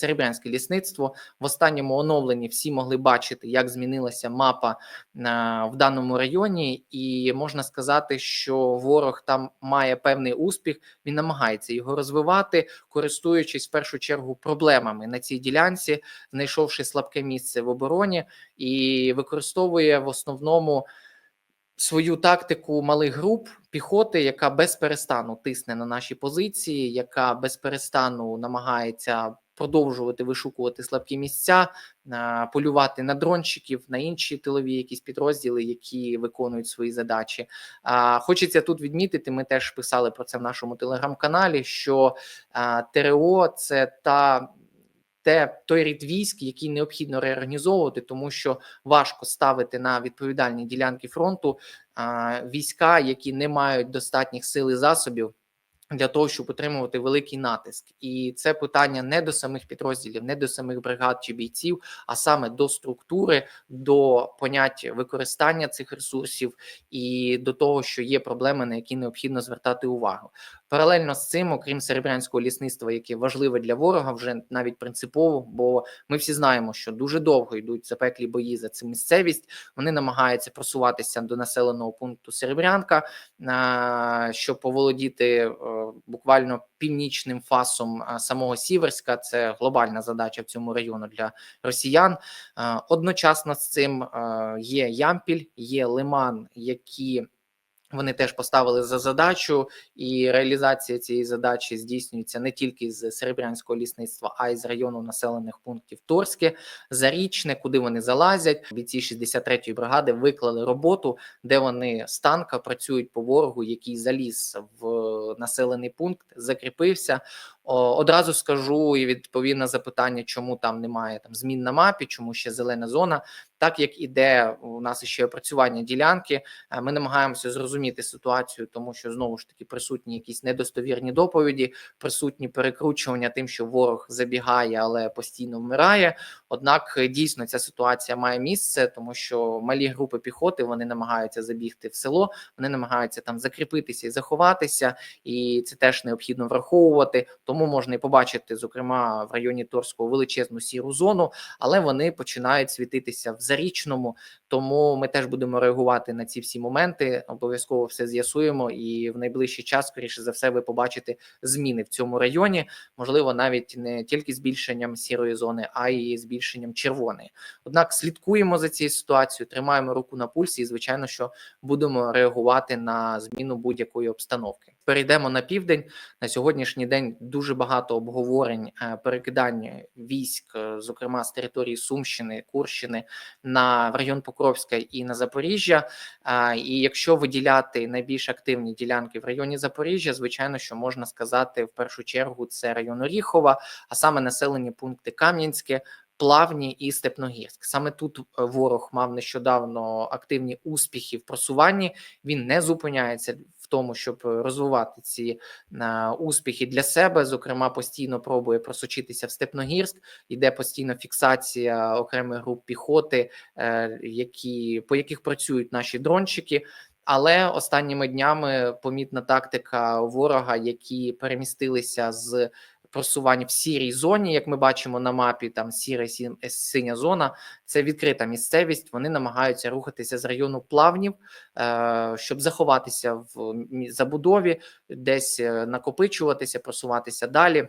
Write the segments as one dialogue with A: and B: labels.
A: серебрянське лісництво. В останньому оновленні всі могли бачити, як змінилася мапа в даному районі, і можна сказати, що ворог там має певний успіх. Він намагається його розвивати, користуючись в першу чергу проблемами на цій ділянці, знайшовши слабке місце в обороні, і використовує в основному свою тактику малих груп піхоти, яка без перестану тисне на наші позиції, яка без перестану намагається продовжувати вишукувати слабкі місця, полювати на дрончиків, на інші тилові якісь підрозділи, які виконують свої задачі. Хочеться тут відмітити. Ми теж писали про це в нашому телеграм-каналі. Що ТРО це та те той рід військ, який необхідно реорганізовувати, тому що важко ставити на відповідальні ділянки фронту а, війська, які не мають достатніх сил і засобів. Для того щоб отримувати великий натиск, і це питання не до самих підрозділів, не до самих бригад чи бійців, а саме до структури, до понять використання цих ресурсів і до того, що є проблеми, на які необхідно звертати увагу. Паралельно з цим, окрім серебрянського лісництва, яке важливе для ворога, вже навіть принципово, бо ми всі знаємо, що дуже довго йдуть запеклі бої за цю місцевість. Вони намагаються просуватися до населеного пункту Серебрянка, щоб поволодіти е, буквально північним фасом самого Сіверська. Це глобальна задача в цьому району для росіян. Одночасно з цим є Ямпіль, є Лиман, які вони теж поставили за задачу, і реалізація цієї задачі здійснюється не тільки з серебрянського лісництва, а й з району населених пунктів Торське, Зарічне, куди вони залазять. Бійці 63-ї бригади виклали роботу, де вони з танка працюють по ворогу, який заліз в населений пункт, закріпився. Одразу скажу і відповім на запитання, чому там немає там змін на мапі, чому ще зелена зона. Так як іде у нас ще опрацювання ділянки, е, ми намагаємося зрозуміти ситуацію, тому що знову ж таки присутні якісь недостовірні доповіді, присутні перекручування тим, що ворог забігає, але постійно вмирає. Однак е, дійсно ця ситуація має місце, тому що малі групи піхоти вони намагаються забігти в село, вони намагаються там закріпитися і заховатися, і це теж необхідно враховувати. Тому можна і побачити, зокрема в районі Торського величезну сіру зону, але вони починають світитися в зарічному. Тому ми теж будемо реагувати на ці всі моменти. Обов'язково все з'ясуємо, і в найближчий час, скоріше за все, ви побачите зміни в цьому районі. Можливо, навіть не тільки збільшенням сірої зони, а й збільшенням червоної. Однак слідкуємо за цією ситуацією, тримаємо руку на пульсі, і звичайно, що будемо реагувати на зміну будь-якої обстановки. Перейдемо на південь на сьогоднішній день. Дуже багато обговорень е, перекидання військ, е, зокрема з території Сумщини, Курщини на район Покровська і на Запоріжжя. І якщо виділяти найбільш активні ділянки в районі Запоріжжя, звичайно, що можна сказати в першу чергу це район Оріхова, а саме населені пункти Кам'янське. Плавні і Степногірськ. Саме тут е, ворог мав нещодавно активні успіхи в просуванні. Він не зупиняється тому, щоб е, розвивати ці е, успіхи для себе. Зокрема, постійно пробує просочитися в Степногірськ, іде постійно фіксація окремих груп піхоти, е, які по яких працюють наші дрончики. Але останніми днями помітна тактика ворога, які перемістилися з просування в сірій зоні, як ми бачимо на мапі, там сіра е, синя зона, це відкрита місцевість. Вони намагаються рухатися з району плавнів, е, щоб заховатися в забудові, десь е, накопичуватися, просуватися далі.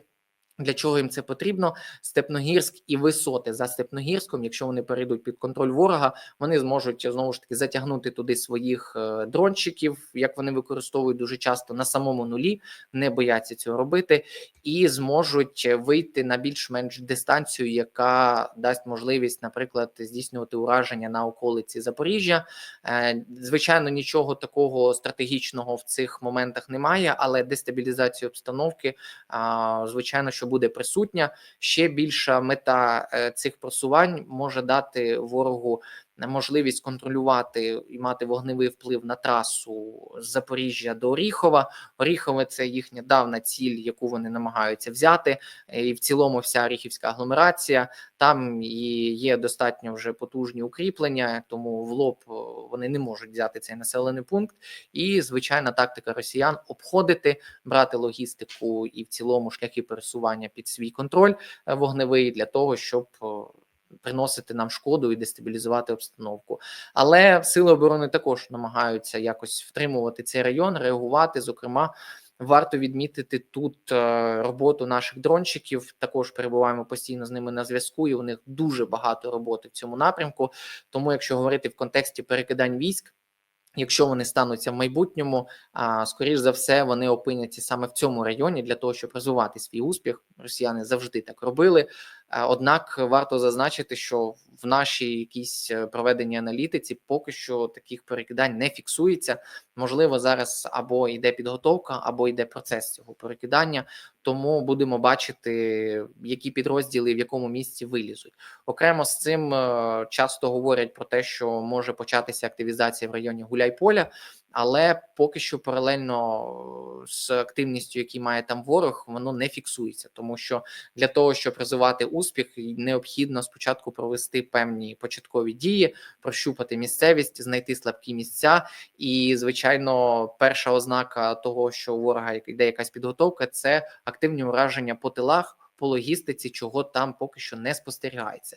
A: Для чого їм це потрібно? Степногірськ і висоти за Степногірськом, якщо вони перейдуть під контроль ворога, вони зможуть знову ж таки затягнути туди своїх е, дрончиків, як вони використовують дуже часто на самому нулі, не бояться цього робити, і зможуть вийти на більш-менш дистанцію, яка дасть можливість, наприклад, здійснювати ураження на околиці Запоріжжя. Е, звичайно, нічого такого стратегічного в цих моментах немає, але дестабілізація обстановки, звичайно, що буде присутня. Ще більша мета е, цих просувань може дати ворогу можливість контролювати і мати вогневий вплив на трасу з Запоріжжя до Оріхова. Оріхове це їхня давна ціль, яку вони намагаються взяти. Е, І в цілому вся Оріхівська агломерація. Там і є достатньо вже потужні укріплення, тому в лоб вони не можуть взяти цей населений пункт. І звичайна тактика росіян обходити, брати логістику і в цілому шляхи пересування під свій контроль е, вогневий для того, щоб о, приносити нам шкоду і дестабілізувати обстановку. Але сили оборони також намагаються якось втримувати цей район, реагувати. Зокрема, варто відмітити тут е, роботу наших дрончиків. Також перебуваємо постійно з ними на зв'язку, і у них дуже багато роботи в цьому напрямку. Тому, якщо говорити в контексті перекидань військ. Якщо вони стануться в майбутньому, а скоріш за все вони опиняться саме в цьому районі для того, щоб розвивати свій успіх. Росіяни завжди так робили. Однак варто зазначити, що в нашій якійсь е, проведеній аналітиці поки що таких перекидань не фіксується. Можливо, зараз або йде підготовка, або йде процес цього перекидання. Тому будемо бачити, які підрозділи в якому місці вилізуть. Окремо з цим е, часто говорять про те, що може початися активізація в районі Гуляйполя, але поки що паралельно з активністю, які має там ворог, воно не фіксується, тому що для того, щоб розвивати успіх, необхідно спочатку провести певні початкові дії, прощупати місцевість, знайти слабкі місця. І, звичайно, перша ознака того, що у ворога йде якась підготовка, це активні ураження по тилах. По логістиці, чого там поки що не спостерігається.